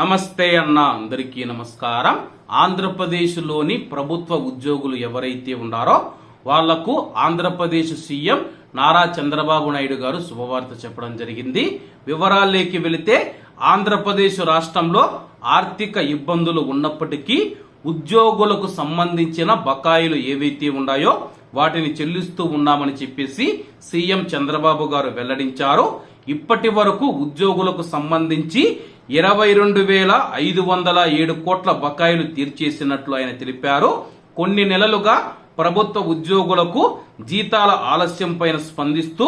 నమస్తే అన్న అందరికీ నమస్కారం. ఆంధ్రప్రదేశ్లోని ప్రభుత్వ ఉద్యోగులు ఎవరైతే ఉన్నారో వాళ్ళకు ఆంధ్రప్రదేశ్ సీఎం నారా చంద్రబాబు నాయుడు గారు శుభవార్త చెప్పడం జరిగింది. వివరాల్లోకి వెళితే ఆంధ్రప్రదేశ్ రాష్ట్రంలో ఆర్థిక ఇబ్బందులు ఉన్నప్పటికీ ఉద్యోగులకు సంబంధించిన బకాయిలు ఏవైతే ఉన్నాయో వాటిని చెల్లిస్తూ ఉన్నామని చెప్పేసి సీఎం చంద్రబాబు గారు వెల్లడించారు. ఇప్పటి వరకు ఉద్యోగులకు సంబంధించి ఇరవై రెండు వేల ఐదు వందల ఏడు కోట్ల బకాయిలు తీర్చేసినట్లు ఆయన తెలిపారు. కొన్ని నెలలుగా ప్రభుత్వ ఉద్యోగులకు జీతాల ఆలస్యం పైన స్పందిస్తూ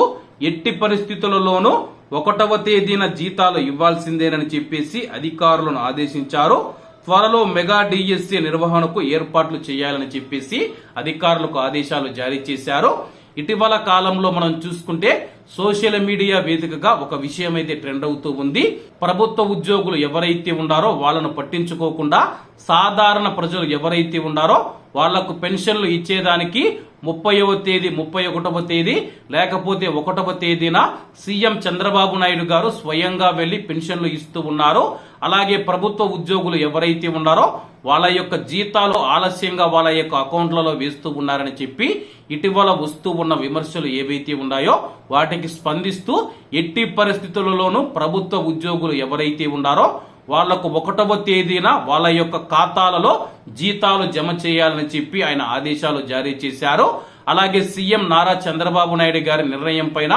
ఎట్టి పరిస్థితులలోనూ ఒకటవ తేదీన జీతాలు ఇవ్వాల్సిందేనని చెప్పేసి అధికారులను ఆదేశించారు. త్వరలో మెగా డిఎస్సి నిర్వహణకు ఏర్పాట్లు చేయాలని చెప్పేసి అధికారులకు ఆదేశాలు జారీ చేశారు. ఇటీవల కాలంలో మనం చూసుకుంటే సోషల్ మీడియా వేదికగా ఒక విషయం అయితే ట్రెండ్ అవుతూ ఉంది. ప్రభుత్వ ఉద్యోగులు ఎవరైతే ఉన్నారో వాళ్ళను పట్టించుకోకుండా సాధారణ ప్రజలు ఎవరైతే ఉన్నారో వాళ్ళకు పెన్షన్లు ఇచ్చేదానికి ముప్పైవ తేదీ ముప్పై ఒకటవ తేదీ లేకపోతే ఒకటవ తేదీన సీఎం చంద్రబాబు నాయుడు గారు స్వయంగా వెళ్ళి పెన్షన్లు ఇస్తూ ఉన్నారు. అలాగే ప్రభుత్వ ఉద్యోగులు ఎవరైతే ఉన్నారో వాళ్ళ యొక్క జీతాలు ఆలస్యంగా వాళ్ళ యొక్క అకౌంట్లలో వేస్తూ ఉన్నారని చెప్పి ఇటీవల వస్తూ ఉన్న విమర్శలు ఏవైతే ఉన్నాయో వాటి వాటికి స్పందిస్తూ ఎట్టి పరిస్థితులలోనూ ప్రభుత్వ ఉద్యోగులు ఎవరైతే ఉన్నారో వాళ్ళకు ఒకటవ తేదీన వాళ్ళ యొక్క ఖాతాలలో జీతాలు జమ చేయాలని చెప్పి ఆయన ఆదేశాలు జారీ చేశారు. అలాగే సీఎం నారా చంద్రబాబు నాయుడు గారి నిర్ణయం పైన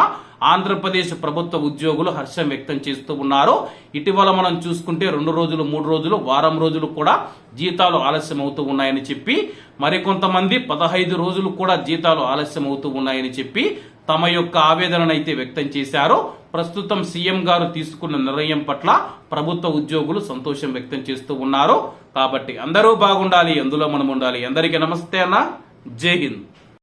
ఆంధ్రప్రదేశ్ ప్రభుత్వ ఉద్యోగులు హర్షం వ్యక్తం చేస్తూ ఉన్నారు. ఇటీవల మనం చూసుకుంటే రెండు రోజులు మూడు రోజులు వారం రోజులు కూడా జీతాలు ఆలస్యం అవుతూ ఉన్నాయని చెప్పి మరికొంతమంది పదహైదు రోజులు కూడా జీతాలు ఆలస్యం అవుతూ ఉన్నాయని చెప్పి తమ యొక్క ఆవేదనను అయితే వ్యక్తం చేశారో ప్రస్తుతం సీఎం గారు తీసుకున్న నిర్ణయం పట్ల ప్రభుత్వ ఉద్యోగులు సంతోషం వ్యక్తం చేస్తూ ఉన్నారు కాబట్టి అందరూ బాగుండాలి అందులో మనం ఉండాలి. అందరికీ నమస్తే అన్న. జై హింద్.